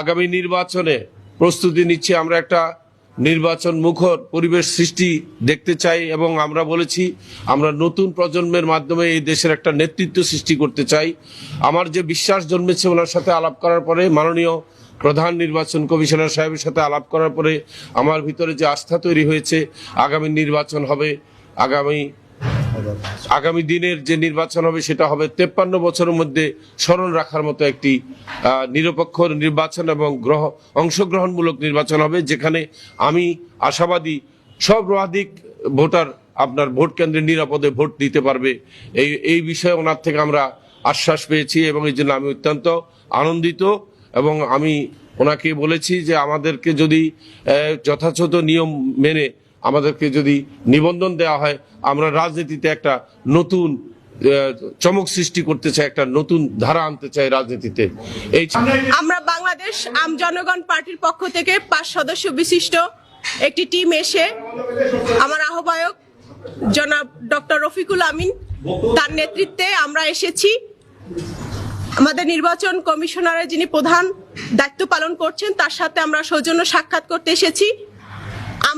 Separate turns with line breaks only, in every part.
আগামী নির্বাচনে প্রস্তুতি নিচ্ছি। আমরা একটা নির্বাচন মুখর পরিবেশ সৃষ্টি দেখতে চাই এবং আমরা বলেছি, আমরা নতুন প্রজন্মের মাধ্যমে এই দেশের একটা নেতৃত্ব সৃষ্টি করতে চাই। আমার যে বিশ্বাস জন্মেছে ওনার সাথে আলাপ করার পরে, মাননীয় প্রধান নির্বাচন কমিশনার সাহেবের সাথে আলাপ করার পরে আমার ভিতরে যে আস্থা তৈরি হয়েছে, আগামী নির্বাচন হবে, আগামী আগামী দিনের যে নির্বাচন হবে, সেটা হবে তেপ্পান্ন বছরের মধ্যে স্মরণ রাখার মতো একটি নিরপেক্ষ নির্বাচন এবং গ্রহ, অংশগ্রহণমূলক নির্বাচন হবে, যেখানে আমি আশাবাদী সর্বাধিক ভোটার আপনার ভোট কেন্দ্রে নিরাপদে ভোট দিতে পারবে। এই এই বিষয়ে ওনার থেকে আমরা আশ্বাস পেয়েছি এবং এই জন্য আমি অত্যন্ত আনন্দিত এবং আমি ওনাকে বলেছি যে আমাদেরকে যদি যথাযথ নিয়ম মেনে আমাদেরকে যদি নিবন্ধন দেওয়া হয়, আমরা রাজনীতিতে একটা নতুন চমক সৃষ্টি করতে চাই, একটা নতুন ধারা আনতে চাই রাজনীতিতে। এই
আমরা বাংলাদেশ আম জনগণ পার্টির পক্ষ থেকে পাঁচ সদস্য বিশিষ্ট একটি টিম এসে আমার আহ্বায়ক জনাব ডক্টর রফিকুল আমিন তার নেতৃত্বে আমরা এসেছি। আমাদের নির্বাচন কমিশনারের যিনি প্রধান দায়িত্ব পালন করছেন, তার সাথে আমরা সৌজন্য সাক্ষাৎ করতে এসেছি।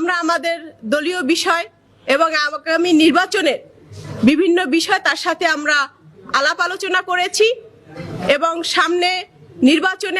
আমরা আমাদের দলীয় বিষয় এবং আগামী নির্বাচনের বিভিন্ন বিষয় তার সাথে আমরা আলাপ আলোচনা করেছি এবং সামনে নির্বাচনে